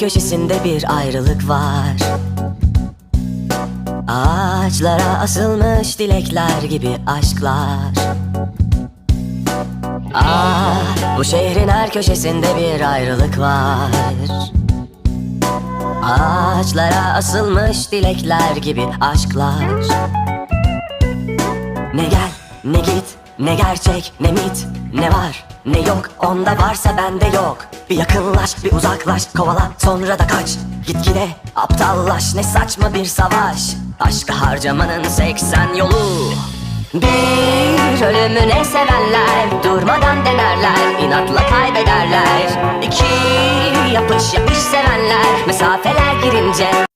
köşesinde bir ayrılık var. Ağaçlara asılmış dilekler gibi aşklar. Ah bu şehrin her köşesinde bir ayrılık var. Ağaçlara asılmış dilekler gibi aşklar. Ne gel ne git ne gerçek ne mit ne var ne yok onda varsa bende yok Bir yakınlaş bir uzaklaş kovala sonra da kaç. Gitgide aptallaş ne saçma bir savaş. Aşkı harcamanın 80 yolu. Bir ölümüne sevenler Durmadan denerler inatla kaybederler. İki yapış yapış sevenler Mesafeler girince